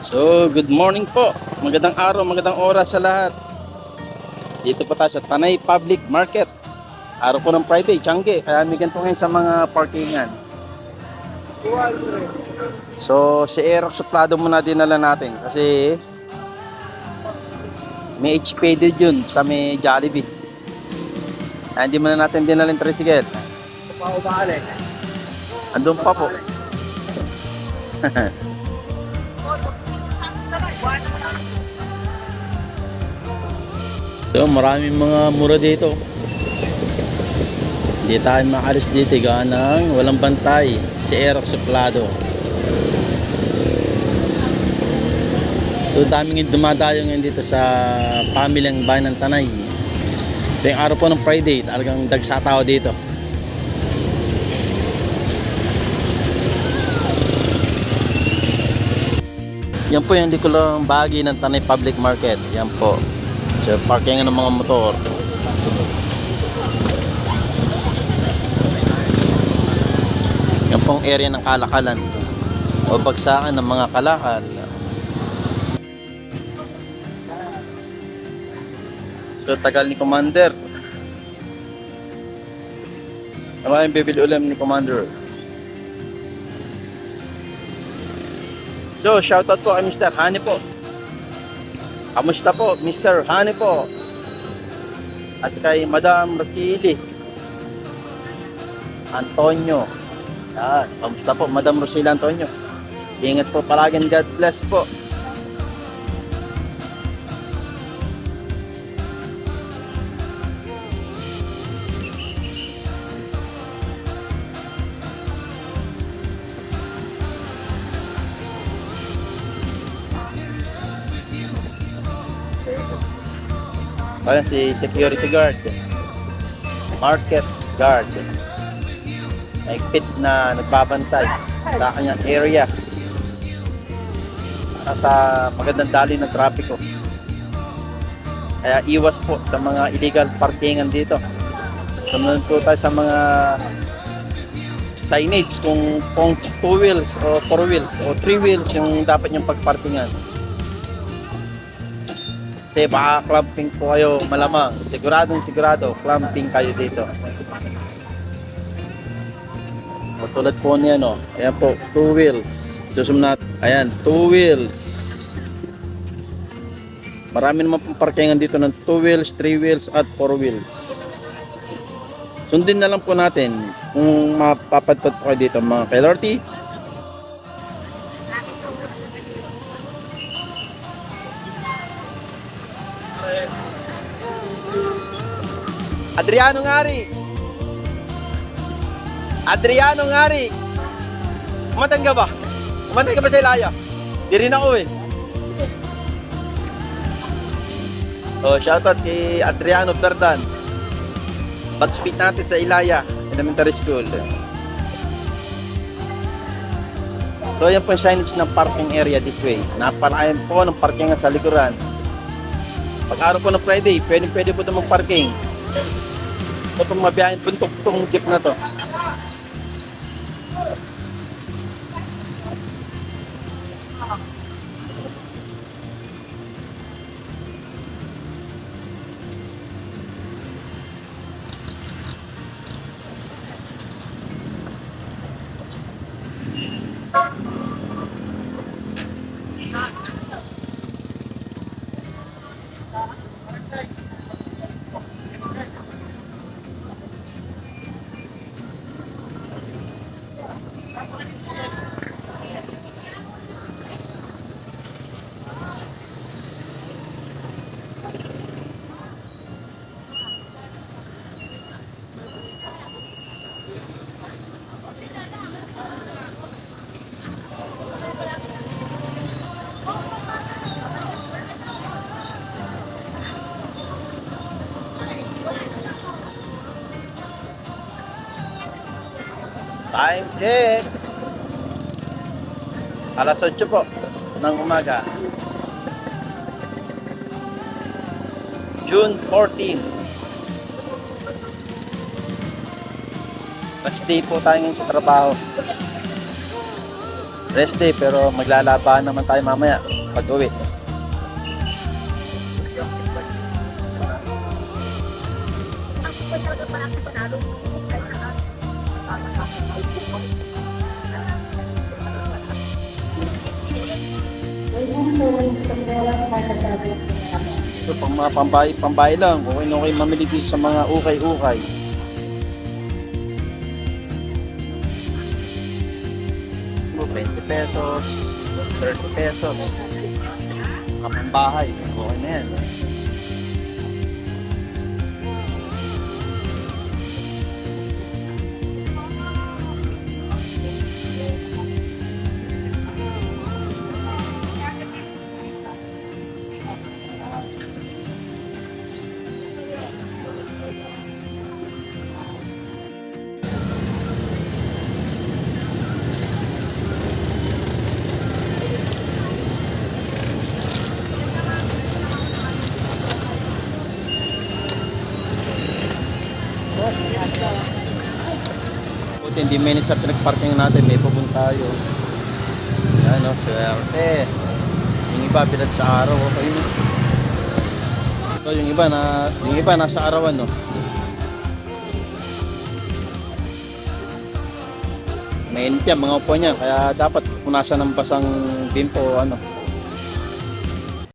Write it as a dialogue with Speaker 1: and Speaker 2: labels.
Speaker 1: So, good morning po. Magandang araw, magandang oras sa lahat. Dito po tayo sa Tanay Public Market. Araw po ng Friday, Tiangge. Kaya may ganito ngayon sa mga parkingan. So, si Aerox Suplado muna dinala natin kasi may HP din yun sa may Jollibee. Kaya hindi muna natin dinala yung tricycle. Andun pa po. So, maraming mga mura dito. Hindi tayo makalis dito gawa ng walang bantay. Si Aerox Suplado. So, daming dumadayo ngayon dito sa pamilyang bayan ng Tanay. Ito yung araw po ng Friday. Talagang dagsa tao dito. Yan po yung likulang bahagi ng Tanay Public Market. Yan po. So, parking ng mga motor. Yan pong area ng kalakalan. O bagsakan ng mga kalakal. So, tagal ni Commander. Ano yung bibili ulam ni Commander? So, shoutout po kay Mr. Hani po. Kamusta po, Mr. Hani po? At kay Madam Rosili. Antonio. Yan. Kamusta po, Madam Rosili Antonio? Ingat po palagi. God bless po. Ayan si security guard. Market guard. May pit na nagbabantay sa kanyang area. Sa magandang daloy ng trapiko. Kaya iwas po sa mga illegal parkingan dito. Sumunod po tayo sa mga signage kung kung two wheels o four wheels o three wheels yung dapat yung pagparkingan. Kasi baka clamping po kayo malamang. Siguradong sigurado, clamping kayo dito. O, tulad po niya, no? Ayan po, two wheels. Susunod natin. Ayan, two wheels. Marami naman pong parkingan dito ng two wheels, three wheels, at four wheels. Sundin na lang po natin kung mapapadpad po kayo dito mga kailorty. Adriano Ngari. Adriano Ngari. Kumatan ka ba? Kumatan ka ba sa Ilaya? Di rin ako eh. Oh, shoutout kay Adriano Berdan. Bagspeed natin sa Ilaya Elementary School. So, yan po yung signage ng parking area this way. Napalayan po ng parkingan sa likuran. Pag araw po ng Friday, pwede pwede po ito mag-parking. Ito pong mabiyahin puntok itong jeep na to. Time check. Alas 8 po ng umaga. June 14. Last day po tayo ngayon sa trabaho. rest day pero maglalaban naman tayo mamaya pag uwi. Ito pang mga pambay, pambay lang. Okay na okay mamili dito sa mga ukay-ukay. Ito, 20 pesos, 30 pesos. Mga pambahay. Okay na yan. Buti hindi minutes sa pinag-parking natin, may pupunta tayo. Yan o, swerte. Yung iba, bilad sa araw. Okay. So, yung iba na, yung iba nasa arawan, no. Mainit yan, mga upo niya. Kaya dapat punasan ng basang bimpo, ano.